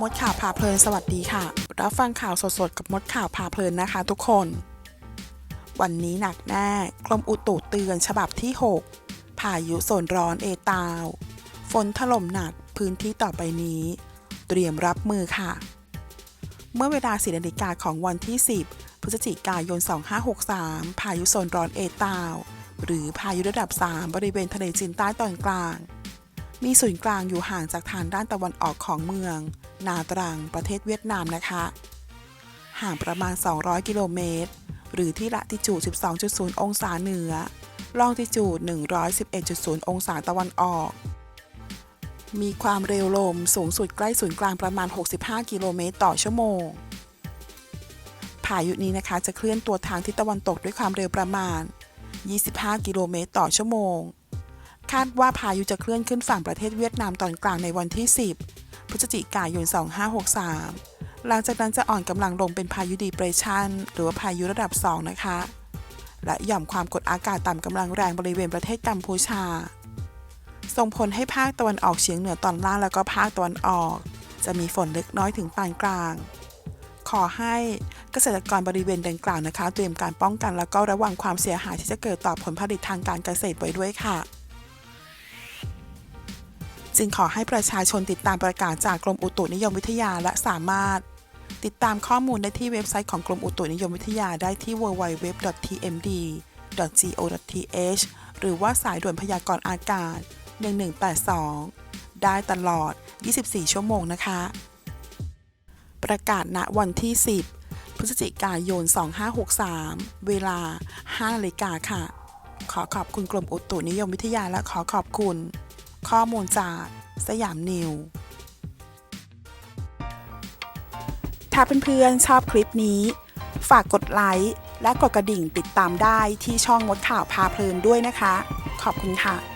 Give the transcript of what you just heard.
มดข่าวพาเพลินสวัสดีค่ะ รับฟังข่าวสดๆกับมดข่าวพาเพลินนะคะทุกคน วันนี้หนักแน่กรมอุตุเตือนฉบับที่ 6 พายุโซนร้อนเอตาว ฝนถล่มหนักพื้นที่ต่อไปนี้ เตรียมรับมือค่ะ เมื่อเวลา4นาฬิกาของวันที่ 10 พฤศจิกายน 2563 พายุโซนร้อนเอตาว หรือพายุระดับ 3 บริเวณทะเลจีนใต้ตอนกลาง มีศูนย์กลางอยู่ห่างจากทางด้านตะวันออกของเมือง นาตรัง ประเทศเวียดนามนะคะ ห่างประมาณ 200 กิโลเมตร หรือที่ละติจูด 12.0 องศาเหนือ ลองติจูด 111.0 องศาตะวันออก มีความเร็วลมสูงสุดใกล้ศูนย์กลางประมาณ 65 กิโลเมตรต่อชั่วโมงพายุนี้นะคะจะเคลื่อนตัวทางทิศตะวันตกด้วยความเร็วประมาณ 25 กิโลเมตรต่อชั่วโมง คาดว่าพายุจะเคลื่อนขึ้นฝั่งประเทศเวียดนามตอนกลางในวันที่ 10 พฤศจิกายน 2563 หลังจากนั้นจะอ่อนกำลังลงเป็นพายุดีเปรสชันหรือว่าพายุระดับ 2 นะคะ และหย่อมความกดอากาศต่ำกำลังแรงบริเวณประเทศกัมพูชา ส่งผลให้ภาคตะวันออกเฉียงเหนือตอนล่างแล้วก็ภาคตะวันออก จะมีฝนเล็กน้อยถึงปานกลาง ขอให้เกษตรกรบริเวณดังกล่าวนะคะ เตรียมการป้องกันแล้วก็ระวังความเสียหายที่จะเกิดต่อผลผลิตทางการเกษตรไว้ด้วยค่ะ จึงขอให้ประชาชนติดตามประกาศจากกรมอุตุนิยมวิทยาและสามารถ ติดตามข้อมูลได้ที่เว็บไซต์ของกรมอุตุนิยมวิทยาได้ที่ www.tmd.go.th หรือว่าสายด่วนพยากรณ์อากาศ 1182 ได้ตลอด 24 ชั่วโมงนะคะ ประกาศณวันที่ 10 พฤศจิกายน 2563 เวลา5นาฬิกาค่ะ ขอขอบคุณกรมอุตุนิยมวิทยาและขอขอบคุณ ข้อมูลจากสยามนิวถ้าเพื่อนๆชอบคลิปนี้ ฝากกดไลค์และกดกระดิ่งติดตามได้ที่ช่องมดข่าวพาเพลินด้วยนะคะ ขอบคุณค่ะ